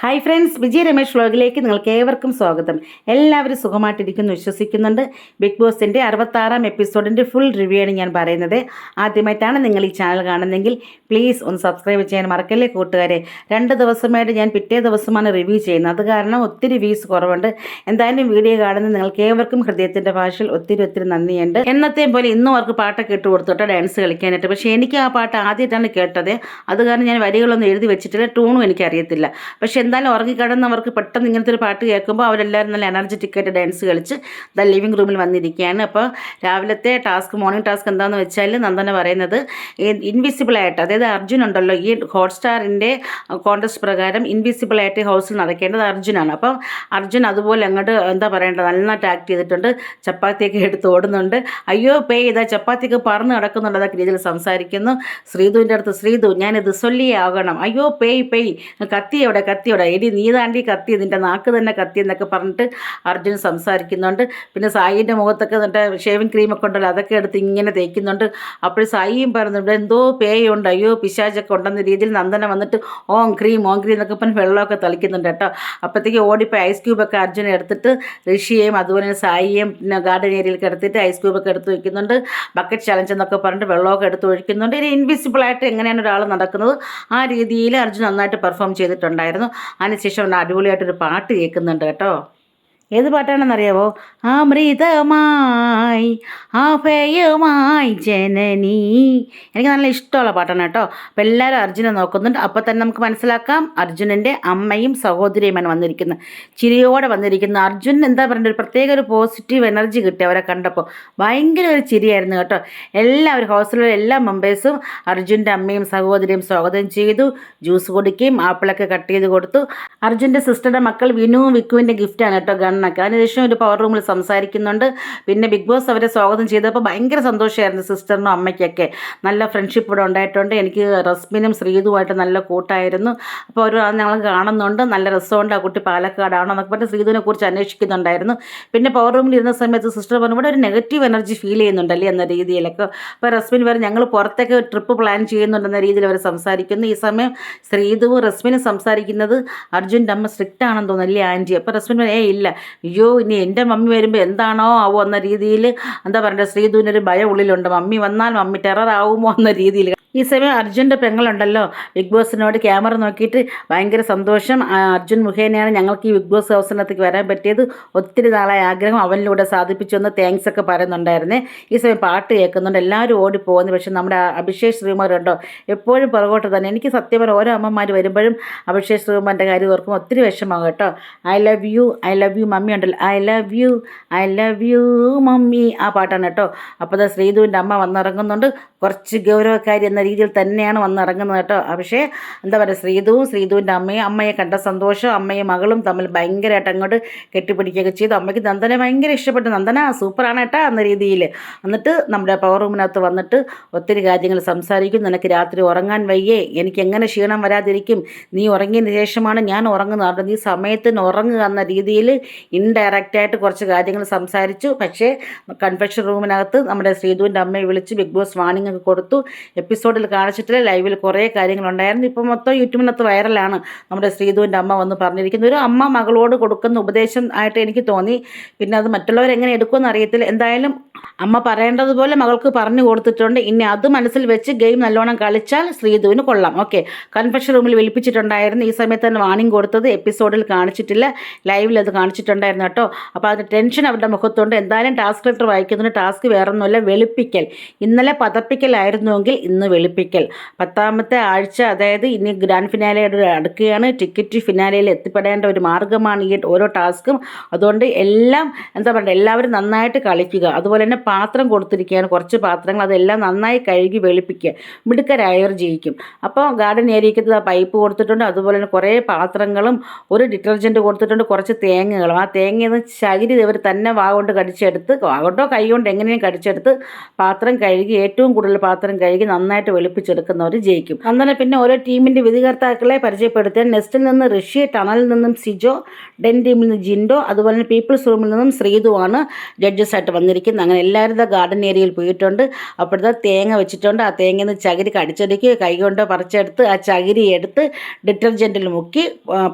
Hi friends Vijaya Ramesh വ്ലോഗിലേക്ക് നിങ്ങൾക്ക് ഏവർക്കും സ്വാഗതം. എല്ലാവരും സുഖമായിട്ടിരിക്കുന്നു വിശ്വസിക്കുന്നുണ്ട്. ബിഗ് ബോസിന്റെ അറുപത്താറാം എപ്പിസോഡിന്റെ ഫുൾ റിവ്യൂ ആണ് ഞാൻ പറയുന്നത്. ആദ്യമായിട്ടാണ് നിങ്ങൾ ഈ ചാനൽ കാണുന്നതെങ്കിൽ പ്ലീസ് ഒന്ന് സബ്സ്ക്രൈബ് ചെയ്യാൻ മറക്കല്ലേ കൂട്ടുകാരെ. രണ്ട് ദിവസമായിട്ട് ഞാൻ പിറ്റേ ദിവസമാണ് റിവ്യൂ ചെയ്യുന്നത്. അത് കാരണം ഒത്തിരി വ്യൂസ് കുറവുണ്ട്. എന്തായാലും വീഡിയോ കാണുന്ന നിങ്ങൾക്ക് ഏവർക്കും ഹൃദയത്തിന്റെ ഭാഷയിൽ ഒത്തിരി ഒത്തിരി നന്ദിയുണ്ട്. എന്നത്തെയും പോലെ ഇന്നും അവർക്ക് പാട്ടൊക്കെ ഇട്ട് കൊടുത്തോട്ടെ ഡാൻസ് കളിക്കാനായിട്ട്. പക്ഷേ എനിക്ക് ആ പാട്ട് ആദ്യമായിട്ടാണ് കേട്ടത്. അത് കാരണം ഞാൻ വരികളൊന്നും എഴുതി വെച്ചിട്ടില്ല ട്യൂണും എനിക്കറിയത്തില്ല. പക്ഷേ എന്തായാലും ഉറങ്ങിക്കിടന്നവർക്ക് പെട്ടെന്ന് ഇങ്ങനത്തെ ഒരു പാട്ട് കേൾക്കുമ്പോൾ അവരെല്ലാവരും നല്ല എനർജറ്റിക് ആയിട്ട് ഡാൻസ് കളിച്ച് ദ ലിവിംഗ് റൂമിൽ വന്നിരിക്കുകയാണ്. അപ്പോൾ രാവിലത്തെ ടാസ്ക് മോർണിംഗ് ടാസ്ക് എന്താണെന്ന് വെച്ചാൽ നന്ദന പറയുന്നത് ഇൻവിസിബിൾ ആയിട്ട് അതായത് അർജുൻ ഉണ്ടല്ലോ ഈ ഹോട്ട്സ്റ്റാറിന്റെ കോൺടസ്റ്റ് പ്രകാരം ഇൻവിസിബിൾ ആയിട്ട് ഹൗസിൽ നടക്കേണ്ടത് അർജുനാണ്. അപ്പം അർജുൻ അതുപോലെ അങ്ങോട്ട് എന്താ പറയേണ്ടത് നന്നായിട്ട് ആക്ട് ചെയ്തിട്ടുണ്ട് ചപ്പാത്തിയൊക്കെ എടുത്ത് ഓടുന്നുണ്ട്. അയ്യോ പേ ഇതാ ചപ്പാത്തിയൊക്കെ പറന്ന് കിടക്കുന്നുണ്ട് അതൊക്കെ രീതിയിൽ സംസാരിക്കുന്നു. ശ്രീധുവിന്റെ അടുത്ത് ശ്രീധു ഞാനിത് സൊല്ലിയാകണം അയ്യോ പേയ് പേയ് കത്തി എവിടെ കത്തി എവിടെ എടി നീ താണ്ടി കത്തി നിന്റെ നാക്ക് തന്നെ കത്തി എന്നൊക്കെ പറഞ്ഞിട്ട് അർജുൻ സംസാരിക്കുന്നുണ്ട്. പിന്നെ സായിന്റെ മുഖത്തൊക്കെ എന്നിട്ട് ഷേവിങ് ക്രീമൊക്കെ ഉണ്ടല്ലോ അതൊക്കെ എടുത്ത് ഇങ്ങനെ തേക്കുന്നുണ്ട്. അപ്പോൾ സായിയും പറയുന്നുണ്ട് എന്തോ പേയുണ്ട് അയ്യോ പിശാചൊക്കെ ഉണ്ടെന്ന രീതിയിൽ നന്ദന വന്നിട്ട് ഓം ക്രീം ഓം ക്രീം എന്നൊക്കെ പറഞ്ഞ് വെള്ളമൊക്കെ തളിക്കുന്നുണ്ട് കേട്ടോ. അപ്പോഴത്തേക്ക് ഓടിപ്പോയി ഐസ് ക്യൂബൊക്കെ അർജുനെ എടുത്തിട്ട് ഋഷിയെയും അതുപോലെ സായിയെയും പിന്നെ ഗാർഡൻ ഏരിയയിലേക്ക് എടുത്തിട്ട് ഐസ് ക്യൂബൊക്കെ എടുത്ത് വയ്ക്കുന്നുണ്ട് ബക്കറ്റ് ചലഞ്ച് എന്നൊക്കെ പറഞ്ഞിട്ട് വെള്ളമൊക്കെ എടുത്ത് ഒഴിക്കുന്നുണ്ട്. ഇനി ഇൻവിസിബിളായിട്ട് എങ്ങനെയാണ് ഒരാൾ നടക്കുന്നത്? ആ രീതിയിൽ അർജുൻ നന്നായിട്ട് പെർഫോം ചെയ്തിട്ടുണ്ടായിരുന്നു. അതിനുശേഷം അടിപൊളിയായിട്ടൊരു പാട്ട് കേൾക്കുന്നുണ്ട് കേട്ടോ. ഏത് പാട്ടാണെന്നറിയാവോ? അമൃതമായി അഭയമായി ജനനി. എനിക്ക് നല്ല ഇഷ്ടമുള്ള പാട്ടാണ് കേട്ടോ. അപ്പോൾ എല്ലാവരും അർജുനെ നോക്കുന്നുണ്ട്. അപ്പോൾ തന്നെ നമുക്ക് മനസ്സിലാക്കാം. അർജുനന്റെ അമ്മയും സഹോദരിയുമാണ് വന്നിരിക്കുന്നത്. ചിരിയോടെ വന്നിരിക്കുന്നത് അർജുൻ എന്താ പറയുക ഒരു പ്രത്യേക ഒരു പോസിറ്റീവ് എനർജി കിട്ടി അവരെ കണ്ടപ്പോൾ. ഭയങ്കര ഒരു ചിരിയായിരുന്നു കേട്ടോ. എല്ലാവരും ഹോസ്റ്റലിലെ എല്ലാ മെമ്പേഴ്സും അർജുന്റെ അമ്മയും സഹോദരിയും സ്വാഗതം ചെയ്തു. ജ്യൂസ് കുടിക്കുകയും ആപ്പിളൊക്കെ കട്ട് ചെയ്ത് കൊടുത്തു. അർജുന്റെ സിസ്റ്ററുടെ മക്കൾ വിനുവും വിക്കുവിന്റെ ഗിഫ്റ്റാണ് കേട്ടോ. ഗണ്ണൊക്കെ അതിനുശേഷം ഒരു പവർ റൂമിൽ സംസാരിക്കുന്നുണ്ട്. പിന്നെ ബിഗ് ബോസ് അവരെ സ്വാഗതം ചെയ്തപ്പോൾ ഭയങ്കര സന്തോഷമായിരുന്നു സിസ്റ്ററിനും അമ്മയ്ക്കൊക്കെ. നല്ല ഫ്രണ്ട്ഷിപ്പ് ഇവിടെ ഉണ്ടായിട്ടുണ്ട്. എനിക്ക് റസ്മിനും ശ്രീതുമായിട്ട് നല്ല കൂട്ടായിരുന്നു. അപ്പോൾ അവർ ഞങ്ങൾ കാണുന്നുണ്ട്. നല്ല രസമുണ്ട്. ആ കുട്ടി പാലക്കാടാണോ എന്നൊക്കെ പറഞ്ഞ് ശ്രീതുവിനെ കുറിച്ച് അന്വേഷിക്കുന്നുണ്ടായിരുന്നു. പിന്നെ പവർ റൂമിൽ ഇരുന്ന സമയത്ത് സിസ്റ്റർ പറഞ്ഞു ഇവിടെ ഒരു നെഗറ്റീവ് എനർജി ഫീൽ ചെയ്യുന്നുണ്ടല്ലേ? എന്ന രീതിയിലൊക്കെ. അപ്പോൾ റസ്മിൻ വരെ ഞങ്ങൾ പുറത്തേക്ക് ട്രിപ്പ് പ്ലാൻ ചെയ്യുന്നുണ്ടെന്ന രീതിയിൽ അവർ സംസാരിക്കുന്നു. ഈ സമയം ശ്രീതുവും റസ്മിനും സംസാരിക്കുന്നത് അർജുന്റെ അമ്മ സ്ട്രിക്റ്റ് ആണെന്ന് തോന്നുന്നു അല്ലേ ആന്റി? അപ്പോൾ റസ്മിൻ ഏ ഇല്ല. അയ്യോ ഇനി എന്റെ മമ്മി വരുമ്പോൾ എന്താണോ ആവോ എന്ന രീതിയിൽ എന്താ പറയുക ശ്രീധുവിനൊരു ഭയം ഉള്ളിലുണ്ട്. മമ്മി വന്നാൽ മമ്മി ടെറർ ആവുമോ എന്ന രീതിയിൽ ഈ സമയം അർജുന്റെ പെങ്ങളുണ്ടല്ലോ. ബിഗ് ബോസിനോട് ക്യാമറ നോക്കിയിട്ട് ഭയങ്കര സന്തോഷം. അർജുൻ മുഖേനയാണ് ഞങ്ങൾക്ക് ഈ ബിഗ് ബോസ് ഹൗസിനകത്തേക്ക് വരാൻ പറ്റിയത്. ഒത്തിരി നാളായ ആഗ്രഹം അവനിലൂടെ സാധിപ്പിച്ചു എന്ന് താങ്ക്സ് ഒക്കെ പറയുന്നുണ്ടായിരുന്നേ. ഈ സമയം പാട്ട് കേൾക്കുന്നുണ്ട്. എല്ലാവരും ഓടിപ്പോകുന്നു പക്ഷേ നമ്മുടെ അഭിഷേക് ശ്രീകുമാർ ഉണ്ടോ എപ്പോഴും പുറകോട്ട് തന്നെ. എനിക്ക് സത്യം പറഞ്ഞാൽ ഓരോ അമ്മമാർ വരുമ്പോഴും അഭിഷേക് ശ്രീകുമാറിന്റെ കാര്യം ഓർക്കും ഒത്തിരി വിഷമമാകും കേട്ടോ. I love you I love you mummy ഉണ്ടല്ലോ. I love you I love you mummy. ആ പാട്ടാണ് കേട്ടോ. അപ്പോൾ ശ്രീധുവിന്റെ അമ്മ വന്നിറങ്ങുന്നുണ്ട്. കുറച്ച് ഗൗരവക്കാരി എന്ന രീതിയിൽ തന്നെയാണ് വന്നിറങ്ങുന്നത് കേട്ടോ. പക്ഷേ എന്താ പറയുക ശ്രീതുവും ശ്രീതുവിന്റെ അമ്മയും അമ്മയെ കണ്ട സന്തോഷം അമ്മയും മകളും തമ്മിൽ ഭയങ്കരമായിട്ട് അങ്ങോട്ട് കെട്ടിപ്പിടിക്കുകയൊക്കെ ചെയ്തു. അമ്മയ്ക്ക് നന്ദനെ ഭയങ്കര ഇഷ്ടപ്പെട്ടു. നന്ദന സൂപ്പറാണ് കേട്ടോ എന്ന രീതിയിൽ. എന്നിട്ട് നമ്മുടെ പവർ റൂമിനകത്ത് വന്നിട്ട് ഒത്തിരി കാര്യങ്ങൾ സംസാരിക്കും. നിനക്ക് രാത്രി ഉറങ്ങാൻ വയ്യേ. എനിക്ക് എങ്ങനെ ക്ഷീണം വരാതിരിക്കും? നീ ഉറങ്ങിയതിന് ശേഷമാണ് ഞാൻ ഉറങ്ങുന്നത്. അതുകൊണ്ട് നീ സമയത്തിന് ഉറങ്ങുക എന്ന രീതിയിൽ ഇൻഡയറക്റ്റായിട്ട് കുറച്ച് കാര്യങ്ങൾ സംസാരിച്ചു. പക്ഷേ കൺഫെഷൻ റൂമിനകത്ത് നമ്മുടെ ശ്രീധുവിന്റെ അമ്മയെ വിളിച്ച് ബിഗ് ബോസ് വാണിംഗ് ഒക്കെ കൊടുത്തു. എപ്പിസോഡിൽ കാണിച്ചിട്ടില്ല? ലൈവിൽ കുറേ കാര്യങ്ങളുണ്ടായിരുന്നു. ഇപ്പോൾ മൊത്തം യൂട്യൂബിനകത്ത് വൈറലാണ് നമ്മുടെ ശ്രീധുവിന്റെ അമ്മ വന്ന് പറഞ്ഞിരിക്കുന്നത് ഒരു അമ്മ മകളോട് കൊടുക്കുന്ന ഉപദേശം ആയിട്ട് എനിക്ക് തോന്നി. പിന്നെ അത് മറ്റുള്ളവരെങ്ങനെ എടുക്കുമെന്ന് അറിയത്തില്ല. എന്തായാലും അമ്മ പറയേണ്ടതുപോലെ മകൾക്ക് പറഞ്ഞു കൊടുത്തിട്ടുണ്ട്. ഇനി അത് മനസ്സിൽ വെച്ച് ഗെയിം നല്ലോണം കളിച്ചാൽ ശ്രീധുവിന് കൊള്ളാം. ഓക്കെ. കൺഫെഷൻ റൂമിൽ വിളിപ്പിച്ചിട്ടുണ്ടായിരുന്നു. ഈ സമയത്ത് തന്നെ വാണിംഗ് കൊടുത്തത് എപ്പിസോഡിൽ കാണിച്ചിട്ടില്ല. ലൈവിൽ അത് കാണിച്ചിട്ടുണ്ടായിരുന്നു കേട്ടോ. അപ്പോൾ അതിന് ടെൻഷൻ അവരുടെ മുഖത്തുണ്ട്. എന്തായാലും ടാസ്ക് ലെറ്റർ വായിക്കുന്നതിന് ടാസ്ക് വേറൊന്നുമല്ല. വെളുപ്പിക്കൽ. ഇന്നലെ പതപ്പിക്കലായിരുന്നുവെങ്കിൽ ഇന്ന് വെളുപ്പിക്കൽ. പത്താമത്തെ ആഴ്ച അതായത് ഇനി ഗ്രാൻഡ് ഫിനാലയുടെ അടുക്കുകയാണ്. ടിക്കറ്റ് ഫിനാലയിൽ എത്തിപ്പെടേണ്ട ഒരു മാർഗമാണ് ഈ ഓരോ ടാസ്കും. അതുകൊണ്ട് എല്ലാം എന്താ പറയുക എല്ലാവരും നന്നായിട്ട് കളിക്കുക. അതുപോലെ തന്നെ പാത്രം കൊടുത്തിരിക്കുകയാണ്. കുറച്ച് പാത്രങ്ങൾ അതെല്ലാം നന്നായി കഴുകി വെളുപ്പിക്കുക. മിടുക്കരായവർ ജയിക്കും അപ്പോൾ ഗാർഡൻ ഏരിയക്കത്ത് ആ പൈപ്പ് കൊടുത്തിട്ടുണ്ട്. അതുപോലെ തന്നെ കുറേ പാത്രങ്ങളും ഒരു ഡിറ്റർജന്റ് കൊടുത്തിട്ടുണ്ട്. കുറച്ച് തേങ്ങകളും. ആ തേങ്ങയിൽ നിന്ന് ചകിരി ഇവർ തന്നെ വാ കൊണ്ട് കടിച്ചെടുത്ത് വാ കൊണ്ടോ കൈ കൊണ്ട് എങ്ങനെയും കടിച്ചെടുത്ത് പാത്രം കഴുകി ഏറ്റവും കൂടുതൽ പാത്രം കഴുകി നന്നായിട്ട് വെളുപ്പിച്ചെടുക്കുന്നവർ ജയിക്കും. അങ്ങനെ പിന്നെ ഓരോ ടീമിന്റെ വിധികർത്താക്കളെ പരിചയപ്പെടുത്തിയ നെസ്റ്റിൽ നിന്ന് ഋഷി ടണലിൽ നിന്നും സിജോ ഡെൻ ടീമിൽ നിന്ന് ജിൻഡോ അതുപോലെ തന്നെ പീപ്പിൾസ് റൂമിൽ നിന്നും ശ്രീതുവാണ് ജഡ്ജസ് ആയിട്ട് വന്നിരിക്കുന്നത്. അങ്ങനെ അങ്ങനെ എല്ലാവരും ഇതാ ഗാർഡൻ ഏരിയയിൽ പോയിട്ടുണ്ട്. അപ്പോഴത്തെ തേങ്ങ വെച്ചിട്ടുണ്ട്. ആ തേങ്ങയിൽ നിന്ന് ചകിരി കടിച്ചെടുക്കുക കൈ കൊണ്ട് പറിച്ചെടുത്ത് ആ ചകിരി എടുത്ത് ഡിറ്റർജന്റിൽ മുക്കി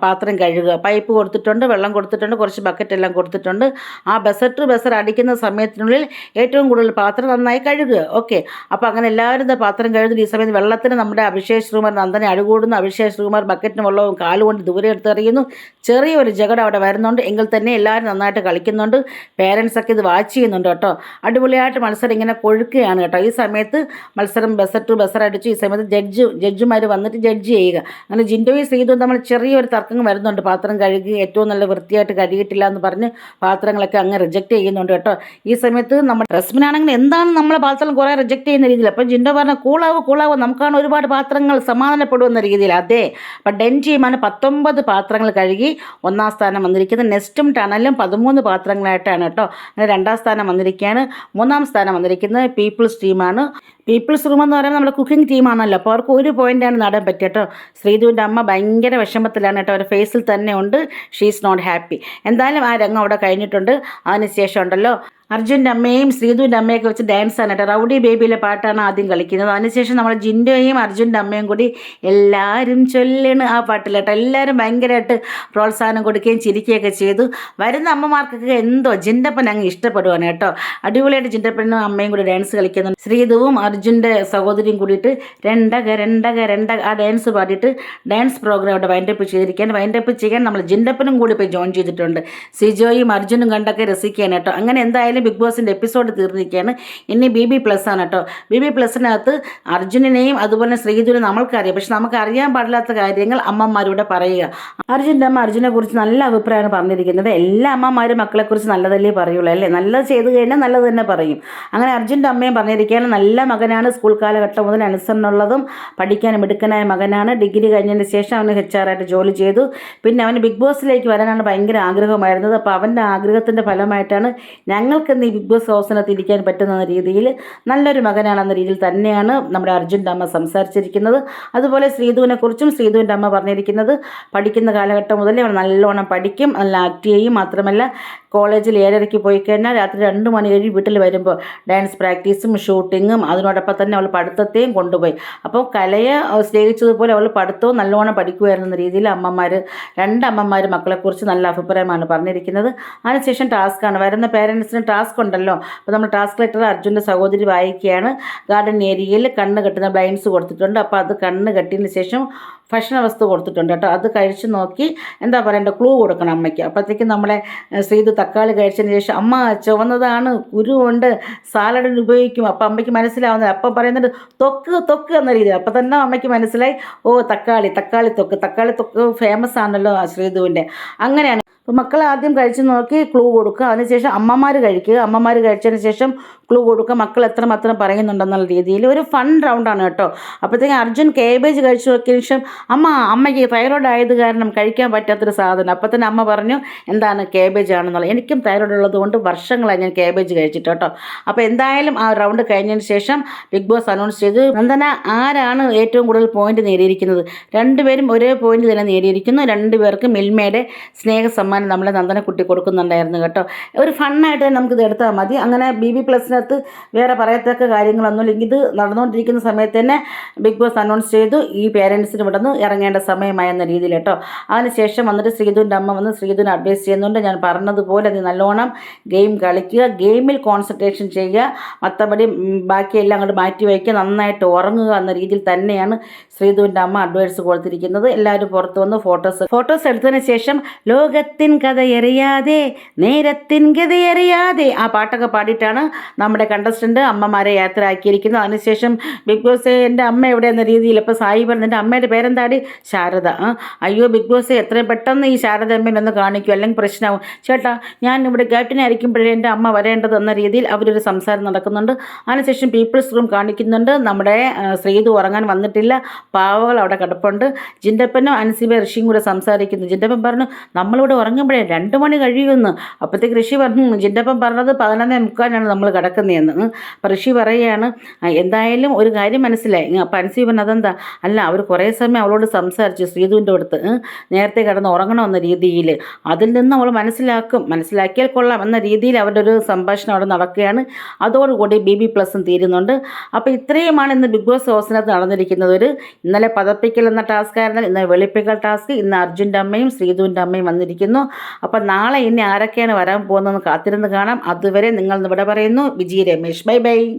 പാത്രം കഴുകുക. പൈപ്പ് കൊടുത്തിട്ടുണ്ട് വെള്ളം കൊടുത്തിട്ടുണ്ട് കുറച്ച് ബക്കറ്റ് എല്ലാം കൊടുത്തിട്ടുണ്ട്. ആ ബസറ്റ് ബസർ അടിക്കുന്ന സമയത്തിനുള്ളിൽ ഏറ്റവും കൂടുതൽ പാത്രം നന്നായി കഴുകുക. ഓക്കെ അപ്പോൾ അങ്ങനെ എല്ലാവരും പാത്രം കഴുകുന്ന. ഈ സമയത്ത് വെള്ളത്തിന് നമ്മുടെ അഭിഷേക് ശ്രീകുമാർ നന്ദനെ അഴുകൂടുന്നു. അഭിഷേക് ശ്രീകുമാർ ബക്കറ്റിന് വെള്ളവും കാലുകൊണ്ട് ദൂരെ എടുത്ത് അറിയുന്നു ചെറിയൊരു ജഗട അവിടെ വരുന്നുണ്ട്. എങ്കിൽ തന്നെ എല്ലാവരും നന്നായിട്ട് കളിക്കുന്നുണ്ട്. പേരൻസൊക്കെ ഇത് വാച്ച് ചെയ്യുന്നുണ്ട് കേട്ടോ. അടിപൊളിയായിട്ട് മത്സരം ഇങ്ങനെ കൊഴുക്കുകയാണ് കേട്ടോ. ഈ സമയത്ത് മത്സരം ബസർ ടു ബസർ അടിച്ചു. ഈ സമയത്ത് ജഡ്ജ് ജഡ്ജുമാർ വന്നിട്ട് ജഡ്ജ് ചെയ്യുക. അങ്ങനെ ജിൻഡോയും ശ്രീതും തമ്മിൽ ചെറിയൊരു തർക്കം വരുന്നുണ്ട്. പാത്രം കഴുകി ഏറ്റവും നല്ല വൃത്തിയായിട്ട് കഴുകിയിട്ടില്ല എന്ന് പറഞ്ഞ് പാത്രങ്ങളൊക്കെ അങ്ങ് റിജക്റ്റ് ചെയ്യുന്നുണ്ട് കേട്ടോ. ഈ സമയത്ത് നമ്മുടെ റസ്മിനാണെങ്കിൽ എന്താണ് നമ്മളെ പാത്രം കുറേ റിജക്റ്റ് ചെയ്യുന്ന രീതിയിൽ? അപ്പം ജിൻഡോ പറഞ്ഞ കൂളാവ് കൂളാവ് നമുക്കാണ് ഒരുപാട് പാത്രങ്ങൾ സമാധാനപ്പെടുമെന്ന രീതിയിൽ. അതെ അപ്പം ഡെൻ ടീമാണ് പത്തൊമ്പത് പാത്രങ്ങൾ കഴുകി ഒന്നാം സ്ഥാനം വന്നിരിക്കുന്നത്. നെസ്റ്റും ടണലും പതിമൂന്ന് പാത്രങ്ങളായിട്ടാണ് കേട്ടോ. അങ്ങനെ രണ്ടാം സ്ഥാനം വന്നിരിക്കുകയാണ്. മൂന്നാം സ്ഥാനം വന്നിരിക്കുന്നത് പീപ്പിൾസ് ടീമാണ്. പീപ്പിൾസ് റൂം എന്ന് പറയുന്നത് നമ്മുടെ കുക്കിംഗ് ടീമാണല്ലോ. അപ്പോൾ അവർക്ക് ഒരു പോയിന്റാണ് നേടാൻ പറ്റിയ കേട്ടോ. ശ്രീധുവിന്റെ അമ്മ ഭയങ്കര വിഷമത്തിലാണ് കേട്ടോ. അവരുടെ ഫേസിൽ തന്നെ ഉണ്ട്. ഷീ ഈസ് നോട്ട് ഹാപ്പി എന്തായാലും ആ രംഗം അവിടെ കഴിഞ്ഞിട്ടുണ്ട്. അതിനുശേഷം ഉണ്ടല്ലോ. അർജുന്റെ അമ്മയും ശ്രീധുവിന്റെ അമ്മയൊക്കെ വെച്ച് ഡാൻസ് ആണ് കേട്ടോ. റൗഡി ബേബിയിലെ പാട്ടാണ് ആദ്യം കളിക്കുന്നത്. അതിനുശേഷം നമ്മൾ ജിൻഡോയും അർജുന്റെ അമ്മയും കൂടി എല്ലാവരും ചൊല്ലണ് ആ പാട്ടിലേട്ടോ എല്ലാവരും ഭയങ്കരമായിട്ട് പ്രോത്സാഹനം കൊടുക്കുകയും ചിരിക്കുകയൊക്കെ ചെയ്തു. വരുന്ന അമ്മമാർക്കൊക്കെ എന്തോ ജിൻഡപ്പൻ അങ്ങ് ഇഷ്ടപ്പെടുവാണ് കേട്ടോ. അടിപൊളിയായിട്ട് ജിൻഡപ്പനും അമ്മയും കൂടി ഡാൻസ് കളിക്കുന്നുണ്ട്. ശ്രീധുവും അർജുന്റെ സഹോദരിയും കൂടിയിട്ട് രണ്ടക രണ്ടക രണ്ടക ആ ഡാൻസ് പാടിയിട്ട് ഡാൻസ് പ്രോഗ്രാം അവിടെ വൈൻഡപ്പ് ചെയ്തിരിക്കാൻ വൈൻഡപ്പ് ചെയ്യാൻ നമ്മൾ ജിൻഡപ്പനും കൂടി പോയി ജോയിൻ ചെയ്തിട്ടുണ്ട്. സിജോയും അർജുനും കണ്ടൊക്കെ രസിക്കുകയാണ് കേട്ടോ. അങ്ങനെ എന്തായാലും ബിഗ് ബോസിന്റെ എപ്പിസോഡ് തീർന്നിരിക്കുകയാണ്. ഇനി ബി ബി പ്ലസ് ആണ് കേട്ടോ. ബി ബി പ്ലസിനകത്ത് അർജുനനെയും അതുപോലെ ശ്രീധുരും നമ്മൾക്കറിയാം. പക്ഷെ നമുക്ക് അറിയാൻ പാടില്ലാത്ത കാര്യങ്ങൾ അമ്മമാരൂടെ പറയുക. അർജുന്റെ അമ്മ അർജുനെ കുറിച്ച് നല്ല അഭിപ്രായമാണ് പറഞ്ഞിരിക്കുന്നത്. എല്ലാ അമ്മമാരും മക്കളെക്കുറിച്ച് നല്ലതല്ലേ പറയുള്ളൂ അല്ലേ? നല്ലത് ചെയ്തു കഴിഞ്ഞാൽ നല്ലത് തന്നെ പറയും. അങ്ങനെ അർജുന്റെ അമ്മയും പറഞ്ഞിരിക്കുകയാണ് നല്ല മകനാണ് സ്കൂൾ കാലഘട്ടം മുതൽ അനുസരണമുള്ളതും പഠിക്കാനും മിടുക്കനായ മകനാണ്. ഡിഗ്രി കഴിഞ്ഞതിന് ശേഷം അവന് എച്ച് ആറായിട്ട് ജോലി ചെയ്തു. പിന്നെ അവന് ബിഗ് ബോസിലേക്ക് വരാനാണ് ഭയങ്കര ആഗ്രഹമായിരുന്നത്. അപ്പോൾ അവന്റെ ആഗ്രഹത്തിന്റെ ഫലമായിട്ടാണ് ഞങ്ങൾക്ക് ഇന്ന് ഈ ബിഗ് ബോസ് ഹൗസിനകത്ത് ഇരിക്കാൻ പറ്റുന്ന രീതിയിൽ നല്ലൊരു മകനാണെന്ന രീതിയിൽ തന്നെയാണ് നമ്മുടെ അർജുന്റെ അമ്മ സംസാരിച്ചിരിക്കുന്നത്. അതുപോലെ ശ്രീധുവിനെക്കുറിച്ചും ശ്രീധുവിന്റെ അമ്മ പറഞ്ഞിരിക്കുന്നത് പഠിക്കുന്ന കാലഘട്ടം മുതലേ അവൾ നല്ലോണം പഠിക്കും നല്ല ആക്ട് ചെയ്യും. മാത്രമല്ല കോളേജിൽ ഏഴരയ്ക്ക് പോയി കഴിഞ്ഞാൽ രാത്രി രണ്ട് മണി കഴിഞ്ഞ് വീട്ടിൽ വരുമ്പോൾ ഡാൻസ് പ്രാക്ടീസും ഷൂട്ടിങ്ങും അതിനോടൊപ്പം തന്നെ അവൾ പഠിത്തത്തെയും കൊണ്ടുപോയി. അപ്പോൾ കലയെ സ്നേഹിച്ചതുപോലെ അവൾ പഠിത്തവും നല്ലോണം എന്ന രീതിയിൽ അമ്മമാർ രണ്ട് അമ്മമാർ മക്കളെക്കുറിച്ച് നല്ല അഭിപ്രായമാണ് പറഞ്ഞിരിക്കുന്നത്. അതിനുശേഷം ടാസ്ക്കാണ് വരുന്ന പേരൻസിന് ടാസ്ക് ഉണ്ടല്ലോ. അപ്പോൾ നമ്മൾ ടാസ്ക് ലെറ്റർ അർജുന്റെ സഹോദരി വായിക്കുകയാണ്. ഗാർഡൻ ഏരിയയിൽ കണ്ണ് കെട്ടുന്ന ബ്ലൈൻഡ്സ് കൊടുത്തിട്ടുണ്ട്. അപ്പോൾ അത് കണ്ണ് കെട്ടിയതിന് ശേഷം ഭക്ഷണ വസ്തു കൊടുത്തിട്ടുണ്ട് കേട്ടോ. അത് കഴിച്ച് നോക്കി എന്താ പറയണ്ട ക്ലൂ കൊടുക്കണം അമ്മയ്ക്ക്. അപ്പോഴത്തേക്കും നമ്മളെ ശ്രീതു തക്കാളി കഴിച്ചതിന് ശേഷം അമ്മ ചുവന്നതാണ് കുരുവുണ്ട് സാലഡിന് ഉപയോഗിക്കും. അപ്പം അമ്മയ്ക്ക് മനസ്സിലാവുന്നത് അപ്പം പറയുന്നുണ്ട് തൊക്ക് തൊക്ക് എന്ന രീതിയിൽ. അപ്പം തന്നെ അമ്മയ്ക്ക് മനസ്സിലായി ഓ തക്കാളി തക്കാളി തൊക്ക് തക്കാളി തൊക്ക് ഫേമസ് ആണല്ലോ ശ്രീതുവിന്റെ. അങ്ങനെയാണ് അപ്പോൾ മക്കൾ ആദ്യം കഴിച്ച് നോക്കി ക്ലൂ കൊടുക്കുക. അതിനുശേഷം അമ്മമാർ കഴിക്കുക. അമ്മമാർ കഴിച്ചതിന് ശേഷം ക്ലൂ കൊടുക്കുക. മക്കൾ എത്രമാത്രം പറയുന്നുണ്ടെന്നുള്ള രീതിയിൽ. ഒരു ഫൺ റൗണ്ടാണ് കേട്ടോ. അപ്പോഴത്തേക്കും അർജുൻ കേബേജ് കഴിച്ചു നോക്കിയതിന് ശേഷം അമ്മ അമ്മയ്ക്ക് തൈറോയ്ഡ് ആയത് കാരണം കഴിക്കാൻ പറ്റാത്തൊരു സാധനം. അപ്പോൾ തന്നെ അമ്മ പറഞ്ഞു എന്താണ് കേബേജ് ആണെന്നുള്ളത്? എനിക്കും തൈറോയ്ഡ് ഉള്ളത് കൊണ്ട് വർഷങ്ങളായി ഞാൻ കേബേജ് കഴിച്ചിട്ട് കേട്ടോ. അപ്പോൾ എന്തായാലും ആ റൗണ്ട് കഴിഞ്ഞതിന് ശേഷം ബിഗ് ബോസ് അനൗൺസ് ചെയ്ത് നന്ദന ആരാണ് ഏറ്റവും കൂടുതൽ പോയിന്റ് നേടിയിരിക്കുന്നത്? രണ്ടുപേരും ഒരേ പോയിന്റ് തന്നെ നേടിയിരിക്കുന്നു. രണ്ടുപേർക്കും മിൽമയുടെ സ്നേഹ സമ്മാനം നന്ദന കുട്ടി കൊടുക്കുന്നുണ്ടായിരുന്നു കേട്ടോ. ഒരു ഫണ്ണായിട്ട് നമുക്കിത് എടുത്താൽ മതി. അങ്ങനെ ബി ബി പ്ലസിനകത്ത് വേറെ പറയത്തക്ക കാര്യങ്ങളൊന്നുമില്ല. ഇത് നടന്നുകൊണ്ടിരിക്കുന്ന സമയത്ത് തന്നെ ബിഗ് ബോസ് അനൗൺസ് ചെയ്തു. ഈ പേരൻസിന് ഇവിടെ നിന്ന് ഇറങ്ങേണ്ട സമയമായെന്ന രീതിയിൽ കേട്ടോ. അതിനുശേഷം വന്നിട്ട് ശ്രീധുവിന്റെ അമ്മ വന്ന് ശ്രീധുവിനെ അഡ്വൈസ് ചെയ്യുന്നുണ്ട്. ഞാൻ പറഞ്ഞതുപോലെ നീ നല്ലോണം ഗെയിം കളിക്കുക. ഗെയിമിൽ കോൺസെൻട്രേഷൻ ചെയ്യുക. മറ്റപടി ബാക്കിയെല്ലാം അങ്ങോട്ട് മാറ്റി വയ്ക്കുക. നന്നായിട്ട് ഉറങ്ങുക എന്ന രീതിയിൽ തന്നെയാണ് ശ്രീധുവിന്റെ അമ്മ അഡ്വൈസ് കൊടുത്തിരിക്കുന്നത്. എല്ലാവരും പുറത്തു വന്ന് ഫോട്ടോസ് ഫോട്ടോസ് എടുത്തതിന് ശേഷം ലോകത്തിൻ കഥയറിയാതെ നേരത്തിൻ ഗതയറിയാതെ. ആ പാട്ടൊക്കെ പാടിയിട്ടാണ് നമ്മുടെ കണ്ടസ്റ്റന്റ് അമ്മമാരെ യാത്ര ആക്കിയിരിക്കുന്നത് അതിനുശേഷം ബിഗ് ബോസ് എന്റെ അമ്മ എവിടെ എന്ന രീതിയിൽ ഇപ്പോൾ സായി പറഞ്ഞിട്ട് അമ്മയുടെ പേരെന്താടി? ശാരദ. അയ്യോ ബിഗ് ബോസ് എത്രയും പെട്ടെന്ന് ഈ ശാരദ അമ്മേനെ ഒന്ന് കാണിക്കും. അല്ലെങ്കിൽ പ്രശ്നമാവും. ചേട്ടാ ഞാൻ ഇവിടെ ക്യാപ്റ്റനായിരിക്കുമ്പോഴേ എന്റെ അമ്മ വരേണ്ടത് എന്ന രീതിയിൽ അവരൊരു സംസാരം നടക്കുന്നുണ്ട്. അതിനുശേഷം പീപ്പിൾസ് റൂം കാണിക്കുന്നുണ്ട്. നമ്മുടെ ശ്രീതു ഉറങ്ങാൻ വന്നിട്ടില്ല. പാവകൾ അവിടെ കിടപ്പുണ്ട്. ജിൻഡപ്പനും അൻസിബ ഋഷിയും കൂടെ സംസാരിക്കുന്നു. ജിൻഡപ്പൻ പറഞ്ഞു നമ്മളിവിടെ ഉറങ്ങി ഉറങ്ങുമ്പോഴേ രണ്ട് മണി കഴിയുമെന്ന്. അപ്പോഴത്തേക്ക് ഋഷി പറഞ്ഞു ജിന്റപ്പം പറഞ്ഞത് പതിനൊന്നേ മുക്കാലാണ് നമ്മൾ കിടക്കുന്നതെന്ന്. അപ്പം ഋഷി പറയുകയാണ് എന്തായാലും ഒരു കാര്യം മനസ്സിലായി. അപ്പം അൻസി അതെന്താ അല്ല അവർ കുറേ സമയം അവളോട് സംസാരിച്ചു ശ്രീധുവിന്റെ അടുത്ത്. നേരത്തെ കിടന്ന് ഉറങ്ങണമെന്ന രീതിയിൽ. അതിൽ നിന്ന് അവൾ മനസ്സിലാക്കും. മനസ്സിലാക്കിയാൽ കൊള്ളാം എന്ന രീതിയിൽ അവരുടെ ഒരു സംഭാഷണം അവിടെ നടക്കുകയാണ്. അതോടുകൂടി ബി ബി പ്ലസും തീരുന്നുണ്ട്. അപ്പോൾ ഇത്രയുമാണ് ഇന്ന് ബിഗ് ബോസ് ഹൗസിനകത്ത് നടന്നിരിക്കുന്നത്. ഒരു ഇന്നലെ പതപ്പിക്കൽ എന്ന ടാസ്ക് ആയിരുന്നാൽ ഇന്നലെ വെളുപ്പിക്കൽ ടാസ്ക്. ഇന്ന് അർജുന്റെ അമ്മയും ശ്രീധുവിന്റെ അമ്മയും വന്നിരിക്കുന്നു. അപ്പോൾ നാളെ ഇനി ആരൊക്കെയാണ് വരാൻ പോകുന്നതെന്ന് കാത്തിരുന്ന് കാണാം. അതുവരെ നിങ്ങൾ ഇവിടെ പറയുന്നു. വിജി രമേശ്. Bye bye.